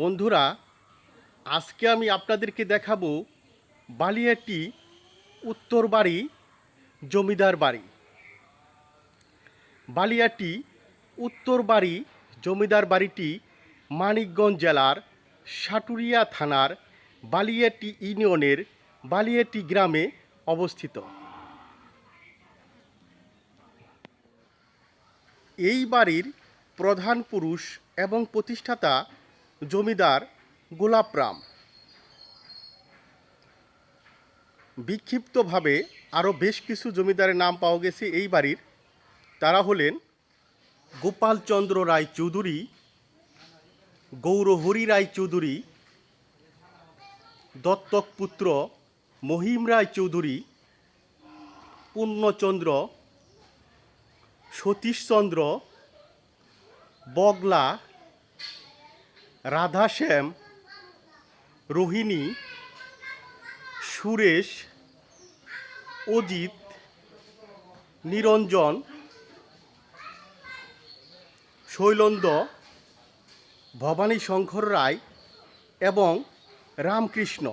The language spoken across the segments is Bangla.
বন্ধুরা, আজকে আমি আপনাদেরকে দেখাবো বালিয়াটি উত্তর বাড়ি, জমিদার বাড়ি। বালিয়াটি উত্তর বাড়ি, জমিদার বাড়িটি মানিকগঞ্জ জেলার সাটুরিয়া থানার বালিয়াটি ইউনিয়নের বালিয়াটি গ্রামে অবস্থিত। এই বাড়ির প্রধান পুরুষ এবং প্রতিষ্ঠাতা জমিদার গোলাপরাম বিক্ষিপ্তভাবে আরও বেশ কিছু জমিদারের নাম পাওয়া গেছে এই বাড়ির। তারা হলেন গোপালচন্দ্র রায় চৌধুরী, গৌরহরি রায় চৌধুরী, দত্তক পুত্র মহিম রায় চৌধুরী, পূর্ণচন্দ্র, সতীশচন্দ্র, বগলা রাধাশ্যাম রোহিণী সুরেশ অজিত নিরঞ্জন শৈলন্দ ভবানী শঙ্কর রায় এবং রামকৃষ্ণ।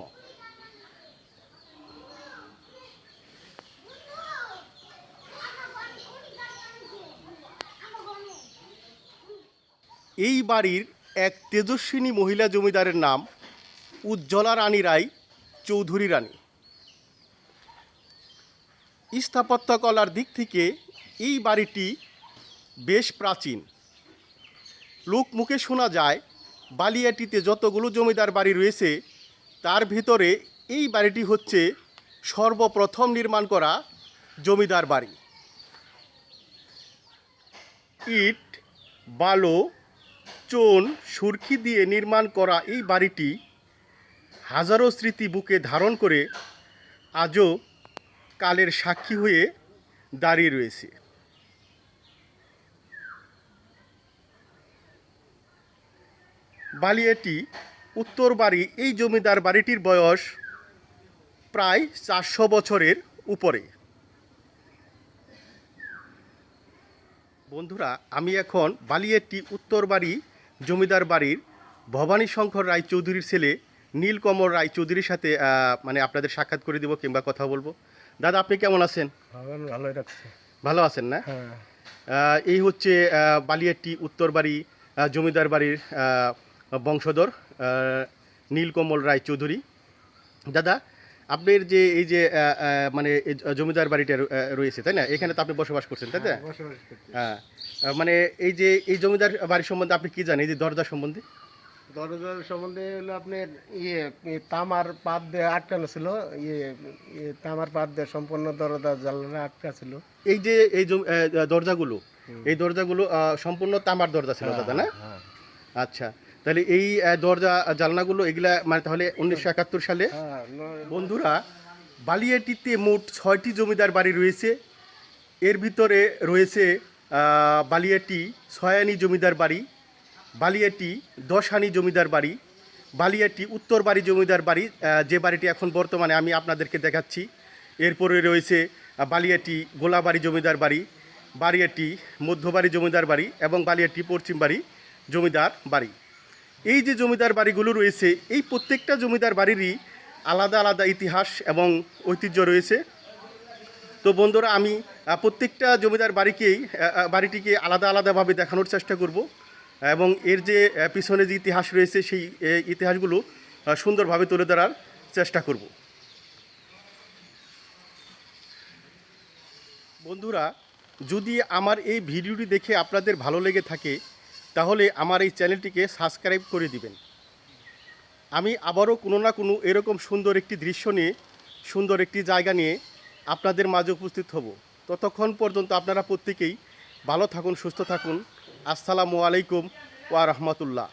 এই বাড়ির এক তেজস্বিনী মহিলা জমিদারের নাম উজ্জ্বলা রানী রায় চৌধুরী রানী। স্থাপত্যকলার দিক থেকে এই বাড়িটি বেশ প্রাচীন। লোক মুখে শোনা যায়, বালিয়াটিতে যতগুলো জমিদার বাড়ি রয়েছে, তার ভিতরে এই বাড়িটি হচ্ছে সর্বপ্রথম নির্মাণ করা জমিদার বাড়ি। ইট, বালো চুন সুরকি দিয়ে নির্মাণ করা এই বাড়িটি হাজারো স্মৃতি বুকে ধারণ করে আজও কালের সাক্ষী হয়ে দাঁড়িয়ে রয়েছে। বালিয়াটি উত্তর বাড়ি এই জমিদার বাড়িটির বয়স প্রায় চারশো বছরের উপরে। বন্ধুরা, আমি এখন বালিয়াটি উত্তর বাড়ি জমিদার বাড়ির ভবানী শঙ্কর রায় চৌধুরীর ছেলে নীলকমল রায় চৌধুরীর সাথে মানে আপনাদের সাক্ষাৎ করে দিব কিংবা কথা বলব। দাদা আপনি কেমন আছেন? রাখছে। ভালো আছেন না? হ্যাঁ। এই হচ্ছে বালিয়াটি উত্তর বাড়ি জমিদার বাড়ির বংশধর নীলকমল রায় চৌধুরী দাদা আপনার যে এই যে মানে জমিদার বাড়িটা রয়েছে তাই না? এখানে তো আপনি বসবাস করছেন তাই না হ্যাঁ, হ্যাঁ মানে এই যে এই জমিদার বাড়ি সম্বন্ধে আপনি কি জানেন? এই যে দরজা সম্বন্ধে? দরজার সম্বন্ধে হলো আপনার ইয়ে তামার পাত দিয়ে আটকানো ছিল। ইয়ে ইয়ে তামার পাত দিয়ে সম্পূর্ণ দরজা জানলা আটকা ছিল। এই যে এই দরজাগুলো এই দরজাগুলো সম্পূর্ণ তামার দরজা ছিল দাদা না? হ্যাঁ। আচ্ছা তাহলে এই দরজা জানলাগুলো এগুলা মানে তাহলে উনিশশো একাত্তর সালে হ্যাঁ বন্ধুরা বালিয়াটিতে মোট ছয়টি জমিদার বাড়ি রয়েছে। এর ভিতরে রয়েছে বালিয়াটি ছয়ানি জমিদার বাড়ি বালিয়াটি দশানি জমিদার বাড়ি বালিয়াটি উত্তর বাড়ি জমিদার বাড়ি যে বাড়িটি এখন বর্তমানে আমি আপনাদেরকে দেখাচ্ছি। এরপরে রয়েছে বালিয়াটি গোলাবাড়ি জমিদার বাড়ি বালিয়াটি মধ্যবাড়ি জমিদার বাড়ি এবং বালিয়াটি পশ্চিম বাড়ি জমিদার বাড়ি। এই যে জমিদার বাড়িগুলো রয়েছে, এই প্রত্যেকটা জমিদার বাড়িরই আলাদা আলাদা ইতিহাস এবং ঐতিহ্য রয়েছে। তো বন্ধুরা, আমি প্রত্যেকটা জমিদার বাড়িকেই বাড়িটিকে আলাদা আলাদাভাবে দেখানোর চেষ্টা করব এবং এর যে পিছনে যে ইতিহাস রয়েছে, সেই ইতিহাসগুলো সুন্দরভাবে তুলে ধরার চেষ্টা করব। বন্ধুরা, যদি আমার এই ভিডিওটি দেখে আপনাদের ভালো লেগে থাকে তাহলে আমার এই চ্যানেলটিকে সাবস্ক্রাইব করে দিবেন। আমি আবারও কোনো না কোনো এরকম সুন্দর একটি দৃশ্য নিয়ে, সুন্দর একটি জায়গা নিয়ে আপনাদের মাঝে উপস্থিত হব। ততক্ষণ পর্যন্ত আপনারা প্রত্যেকেই ভালো থাকুন, সুস্থ থাকুন। আসসালামু আলাইকুম ওয়া রাহমাতুল্লাহ।